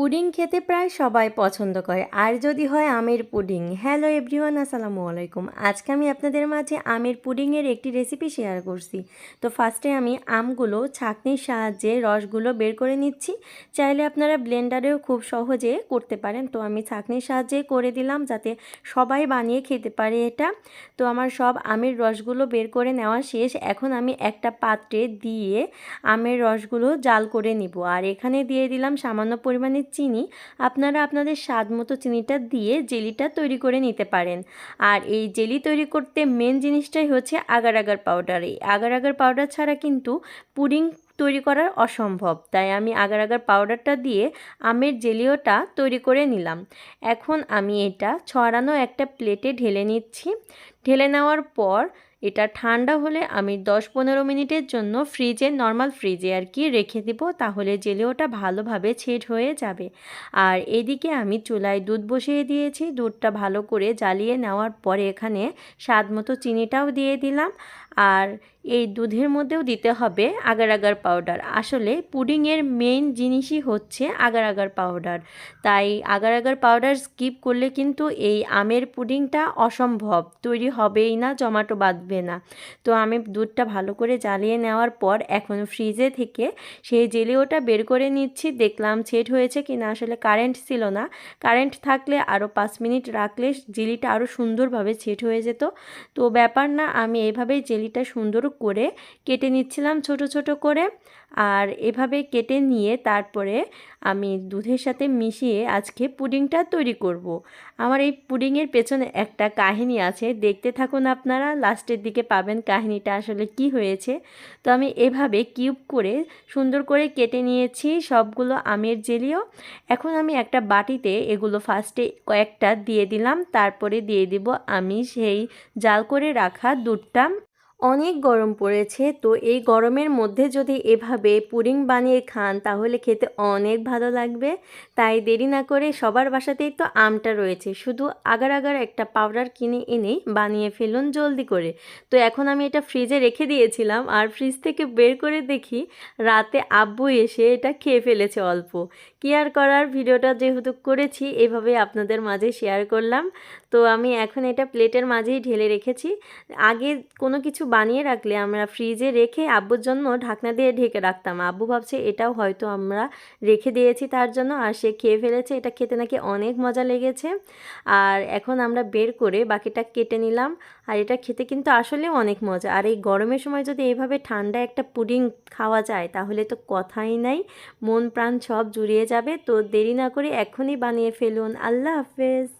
Pudding খেতে প্রায় সবাই পছন্দ করে। আর যদি হয় আমের পুডিং। হ্যালো এভরিওয়ান আসসালামু আলাইকুম। আজকে আমি আপনাদের মাঝে আমের পুডিংয়ের একটি রেসিপি শেয়ার করছি। তো ফার্স্টে আমি আমগুলো, ছাঁকনির সাহায্যে রসগুলো বের করে নিচ্ছি। চাইলে আপনারা ব্লেন্ডারেও খুব সহজে করতে পারেন। তো আমি ছাঁকনির সাহায্যে করে দিলাম যাতে সবাই বানিয়ে খেতে পারে এটা। তো আমার সব আমের রসগুলো বের করে নেওয়া শেষ। এখন আমি একটা পাত্রে দিয়ে আমের রসগুলো জাল করে নিব। আর এখানে দিয়ে দিলাম সামান্য পরিমাণে চিনি, আপনারা আপনাদের স্বাদ মতো চিনিটা দিয়ে জেলিটা তৈরি করে নিতে পারেন। আর এই জেলি তৈরি করতে মেন জিনিসটাই হচ্ছে আগার আগার পাউডার এই আগার আগার পাউডার ছাড়া কিন্তু পুডিং তৈরি করার অসম্ভব। তাই আমি আগার আগার পাউডারটা দিয়ে আমের জেলিওটা তৈরি করে নিলাম। এখন আমি এটা ছড়ানো একটা প্লেটে ঢেলে নিচ্ছি। ঢেলে নেওয়ার পর এটা ঠান্ডা হলে আমি দশ পনেরো মিনিটের জন্য ফ্রিজে, নর্মাল ফ্রিজে আর কি রেখে দিব, তাহলে জেলে ওটা ভালোভাবে ছেট হয়ে যাবে। আর এদিকে আমি চুলায় দুধ বসিয়ে দিয়েছি, দুধটা ভালো করে জ্বালিয়ে নেওয়ার পরে এখানে স্বাদ মতো চিনিটাও দিয়ে দিলাম। আর এই দুধের মধ্যেও দিতে হবে আগার আগার পাউডার আসলে পুডিংয়ের মেইন জিনিসই হচ্ছে আগার আগার পাউডার তাই আগার আগার পাউডার স্কিপ করলে কিন্তু এই আমের পুডিংটা অসম্ভব, তৈরি হবেই না, জমাটো বাঁধবে না। তো আমি দুধটা ভালো করে জ্বালিয়ে নেওয়ার পর এখন ফ্রিজে থেকে সেই জেলিওটা বের করে নিচ্ছি, দেখলাম সেট হয়েছে কি না আসলে কারেন্ট ছিল না। কারেন্ট থাকলে আরও পাঁচ মিনিট রাখলে জেলিটা আরও সুন্দরভাবে সেট হয়ে যেত। তো ব্যাপার না, আমি এভাবেই জেলিটা সুন্দর করে কেটে নিচ্ছিলাম ছোট ছোট করে। আর এভাবে কেটে নিয়ে তারপরে আমি দুধের সাথে মিশিয়ে আজকে পুডিংটা তৈরি করব। আমার এই পুডিংয়ের পেছনে একটা কাহিনী আছে, দেখতে থাকুন আপনারা। লাস্টের দিকে পাবেন কাহিনীটা আসলে কি হয়েছে। তো আমি এভাবে কিউব করে সুন্দর করে কেটে নিয়েছি সবগুলো আমের জেলিও। এখন আমি একটা বাটিতে এগুলো ফার্স্টে কয়েকটা দিয়ে দিলাম, তারপরে দিয়ে দিব আমি সেই জাল করে রাখা দুধটা। অনেক গরম পড়েছে, তো এই গরমের মধ্যে যদি এভাবে পুডিং বানিয়ে খান, তাহলে খেতে অনেক ভালো লাগবে। তাই দেরি না করে সবার বাসাতেই তো আমটা রয়েছে, শুধু আগার আগার একটা পাউডার কিনে এনেই বানিয়ে ফেলুন জলদি করে। তো এখন আমি এটা ফ্রিজে রেখে দিয়েছিলাম, আর ফ্রিজ থেকে বের করে দেখি রাতে আব্বু এসে এটা খেয়ে ফেলেছে অল্প। কি আর করার, ভিডিওটা যেহেতু করেছি এভাবে আপনাদের মাঝে শেয়ার করলাম। তো আমি এখন এটা প্লেটের মাঝেই ঢেলে রেখেছি। আগে কোনো কিছু বানিয়ে রাখলে আমরা ফ্রিজে রেখে আব্বুর জন্য ঢাকনা দিয়ে ঢেকে রাখতাম। আব্বু ভাবছে এটাও হয়তো আমরা রেখে দিয়েছি তার জন্য আর সে খেয়ে ফেলেছে। এটা খেতে নাকি অনেক মজা লেগেছে। আর এখন আমরা বের করে বাকিটা কেটে নিলাম। আর এটা খেতে কিন্তু আসলেও অনেক মজা। আর এই গরমের সময় যদি এইভাবে ঠান্ডা একটা পুডিং খাওয়া যায়, তাহলে তো কথাই নাই। মন প্রাণ সব জুড়িয়ে যাবে। তো দেরি না করে এখনই বানিয়ে ফেলুন। আল্লাহ হাফেজ।